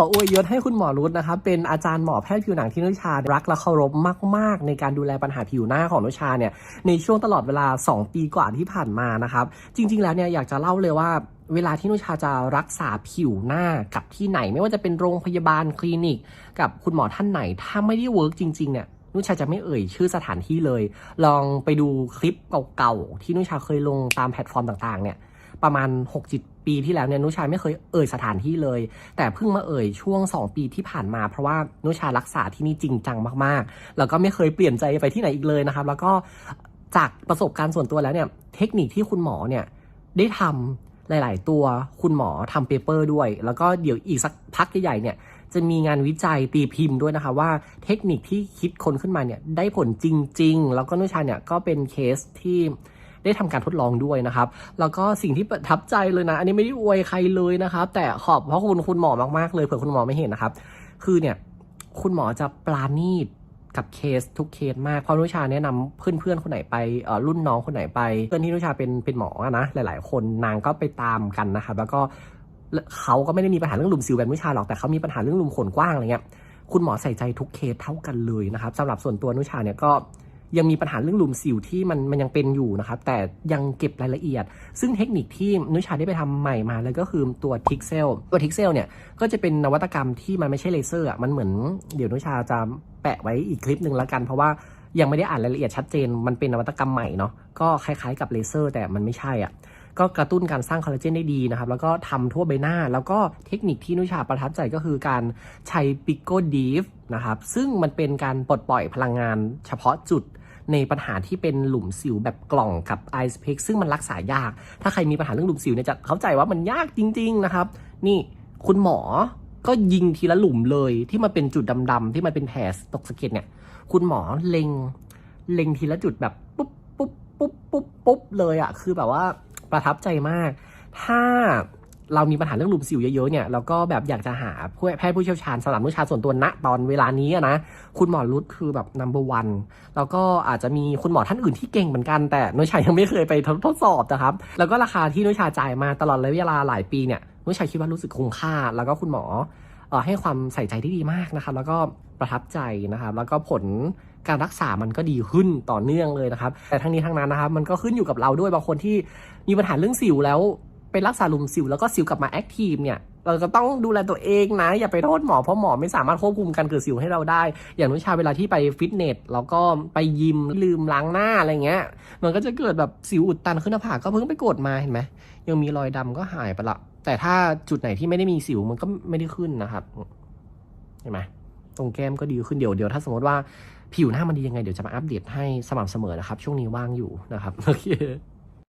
ขออวยยศให้คุณหมอรุตนะครับเป็นอาจารย์หมอแพทย์ผิวหนังที่นุชารักและเคารพมาก ๆ ในการดูแลปัญหาผิวหน้าของนุชาเนี่ยในช่วงตลอดเวลา 2 ปีกว่าที่ผ่านมานะครับ จริง ๆ แล้วเนี่ยอยากจะเล่าเลยว่าเวลาที่นุชาจะรักษาผิวหน้ากับที่ไหน ไม่ว่าจะเป็นโรงพยาบาลคลินิก กับคุณหมอท่านไหน ถ้าไม่ได้เวิร์กจริง ๆ เนี่ยนุชาจะไม่เอ่ยชื่อสถานที่เลย ลองไปดูคลิปเก่าๆที่นุชาเคยลงตามแพลตฟอร์มต่างๆเนี่ย ประมาณ6-7ปีที่แล้วเนี่ยนุชาไม่เคยเอ่ยสถานที่เลย แต่เพิ่งมาเอ่ยช่วง 2 ปีที่ผ่านมา เพราะว่านุชารักษาที่นี่จริงจังมากๆ แล้วก็ไม่เคยเปลี่ยนใจไปที่ไหนอีกเลยนะครับ แล้วก็จากประสบการณ์ส่วนตัวแล้วเนี่ยเทคนิคที่คุณหมอเนี่ยได้ทำหลาย ๆ ตัวคุณหมอทำเปเปอร์ด้วย แล้วก็เดี๋ยวอีกสักพักใหญ่ๆเนี่ยจะมีงานวิจัยตีพิมพ์ด้วยนะคะว่าเทคนิคที่คิดคนขึ้นมาเนี่ยได้ผลจริง ๆ แล้วก็นุชาเนี่ยก็เป็นเคสที่ ได้ทำการทดลองด้วยนะครับ แล้วก็สิ่งที่ประทับใจเลยนะ อันนี้ไม่ได้อวยใครเลยนะครับ แต่ขอบเพราะคุณคุณหมอมากๆเลยเผื่อคุณหมอไม่เห็นนะครับ คือเนี่ยคุณหมอจะปราณีตกับเคสทุกเคสมาก เพราะนุชาแนะนำเพื่อนๆคนไหนไปรุ่นน้องคนไหนไป เพื่อนที่นุชาเป็นเป็นหมออะนะหลาย ๆ คนนางก็ไปตามกันนะครับ แล้วก็เขาก็ไม่ได้มีปัญหาเรื่องหลุมสิวแบบนุชาหรอกแต่เขามีปัญหาเรื่องหลุมขนกว้างอะไรเงี้ยคุณหมอใส่ใจทุกเคสเท่ากันเลยนะครับสำหรับส่วนตัวนุชาเนี่ยก็ ยังมีปัญหาเรื่องหลุมสิวที่มันมันยังเป็นอยู่นะครับ แต่ยังเก็บรายละเอียด ซึ่งเทคนิคที่นุชาได้ไปทำใหม่มาเลยก็คือตัวทิกเซลตัวทิกเซลเนี่ยก็จะเป็นนวัตกรรมที่มันไม่ใช่เลเซอร์อะมันเหมือนเดี๋ยวนุชาจะแปะไว้อีกคลิปหนึ่งแล้วกัน เพราะว่ายังไม่ได้อ่านรายละเอียดชัดเจน มันเป็นนวัตกรรมใหม่เนาะก็คล้ายๆกับเลเซอร์ แต่มันไม่ใช่อะก็กระตุ้นการสร้างคอลลาเจนได้ดีนะครับ แล้วก็ทำทั่วใบหน้า แล้วก็เทคนิคที่นุชาประทับใจก็คือการใช้ปิโกดีฟนะครับ ซึ่งมันเป็นการปลดปล่อยพลังงานเฉพาะจุด ในปัญหาที่เป็นหลุมสิวแบบกล่องกับไอซ์เพกซึ่งมันรักษายาก ถ้าใครมีปัญหาเรื่องหลุมสิวเนี่ยจะเข้าใจว่ามันยากจริง ๆนะครับ นี่คุณหมอก็ยิงทีละหลุมเลยที่มันเป็นจุดดำๆที่มันเป็นแผลตกสะเก็ดเนี่ย คุณหมอเล็งเล็งทีละจุดแบบปุ๊บปุ๊บปุ๊บปุ๊บปุ๊บเลยอะคือแบบว่าประทับใจมาก ถ้า เรามีปัญหาเรื่องหลุมสิวเยอะๆเนี่ยเราก็แบบอยากจะหาแพทย์ผู้เชี่ยวชาญสำหรับนุชาส่วนตัวณตอนเวลานี้อะนะคุณหมอรุดคือแบบ number one แล้วก็อาจจะมีคุณหมอท่านอื่นที่เก่งเหมือนกัน แต่นุชายังไม่เคยไปทดสอบนะครับ แล้วก็ราคาที่นุชาจ่ายมาตลอดระยะเวลาหลายปีเนี่ยนุชาคิดว่ารู้สึกคุ้มค่า แล้วก็คุณหมอเอ่อให้ความใส่ใจที่ดีมากนะครับ แล้วก็ประทับใจนะครับ แล้วก็ผลการรักษามันก็ดีขึ้นต่อเนื่องเลยนะครับ แต่ทั้งนี้ทั้งนั้นนะครับ มันก็ขึ้นอยู่กับเราด้วยบางคนที่มีปัญหาเรื่องสิวแล้ว ไปรักษาหลุมสิวแล้วก็สิวกลับมาแอคทีฟเนี่ยเราก็ต้องดูแลตัวเองนะ อย่าไปโทษหมอเพราะหมอไม่สามารถควบคุมการเกิดสิวให้เราได้ อย่างนุชาเวลาที่ไปฟิตเนสแล้วก็ไปยิมลืมล้างหน้าอะไรเงี้ย มันก็จะเกิดแบบสิวอุดตันขึ้นหน้าผากก็เพิ่งไปกดมาเห็นไหมยังมีรอยดำก็หายไปละแต่ถ้าจุดไหนที่ไม่ได้มีสิวมันก็ไม่ได้ขึ้นนะครับเห็นไหมตรงแก้มก็ดีขึ้นเดี๋ยวเดี๋ยวถ้าสมมติว่าผิวหน้ามันดียังไงเดี๋ยวจะมาอัปเดตให้สม่ำเสมอนะครับ ช่วงนี้ว่างอยู่นะครับโอเค